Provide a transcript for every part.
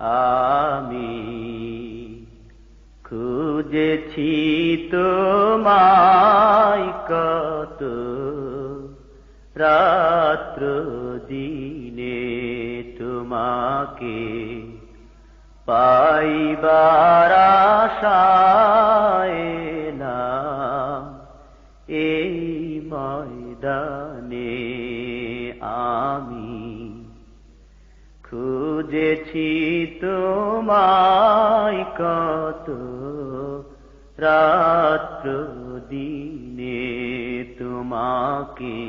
আমি খুঁজেছি তোমায় কত রাত্র দিনে তোমাকে পাইবার আশায় খুঁজেছি তোমায় কত রাত্র দিনে তোমাকে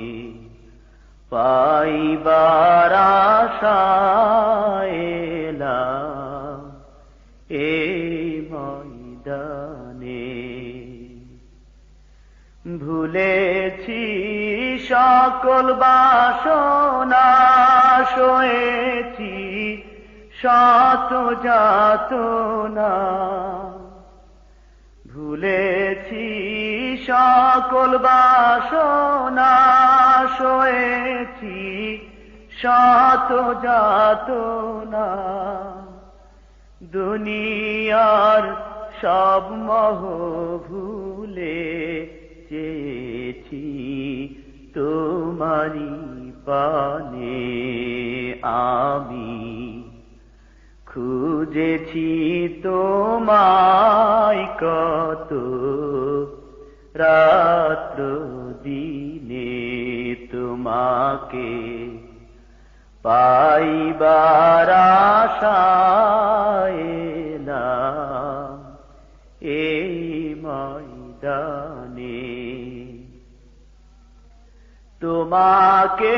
পাইবার আশায় এলাম এই ময়দানে। ভুলেছি সকল বাসনা শোয়েছি শত যাত না। ভুলেছি সকল বাসনা শোয়েছি শত যাত না। দুনিয়ার সব মহ ভুলে চেয়েছি তোমারি পানে আমি। খুঁজেছি তোমায় কত রাত্র দিনে তোমাকে পাইবার আশায় এলাম এই ময়দানে তোমাকে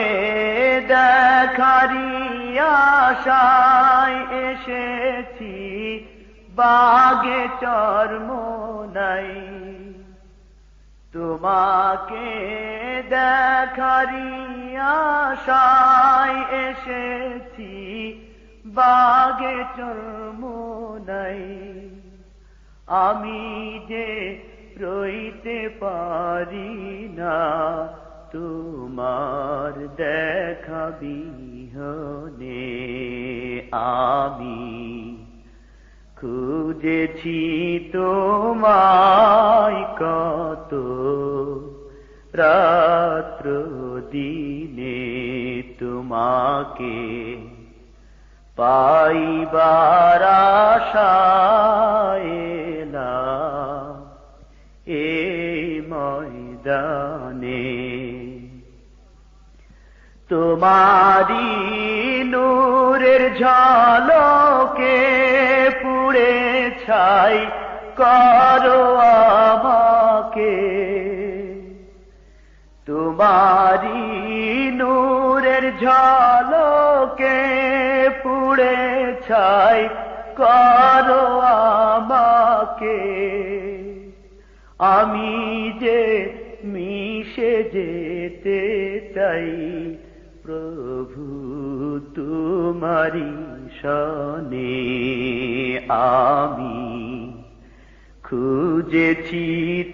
দেখারি আশায় এসেছি, বাগে চর্ম নাই। তোমাকে দেখারি আশায় এসেছি, বাগে চর্ম নাই। আমি যে রইতে পারি না তোমার দেখা বিহনে আমি খুঁজেছি তোমায় কত রাত্র দিনে তোমাকে পাইবার আশায় তোমারি নূরের ঝলকে পুড়ে ছাই করো আমাকে। তোমারি নূরের ঝলকে পুড়ে ছাই করো আমাকে। আমি যে মিশে যেতে চাই প্রভু তোমারি সনে আমি। খুঁজেছি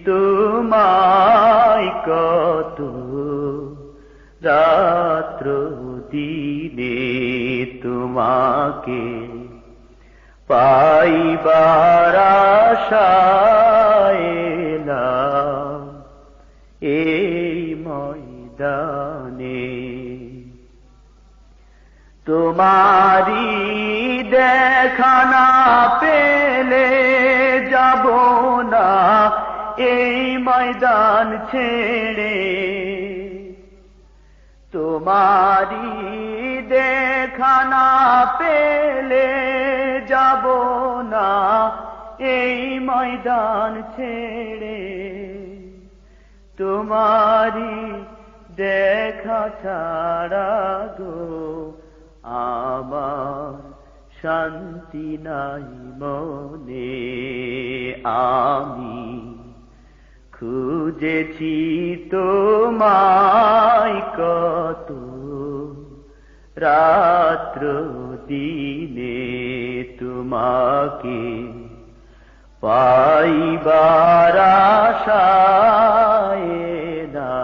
তোমায় কত রাত্র দিনে তোমাকে পাইবার আশায় তোমারি দেখানা পেলে যাব না এই ময়দান ছেড়ে। তোমারি দেখানা পেলে যাব না এই ময়দান ছেড়ে। তোমারি দেখা ছাড়া গো শান্তি নাই মনে। আমি খুঁজেছি তোমায় কত রাত্র দিনে তোমাকে পাইবার আশায় না।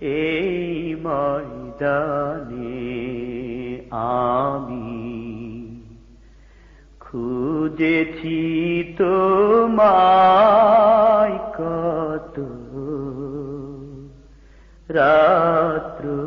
এই ময়দানে আমি খুঁজেছি তোমায় কত। রাত্র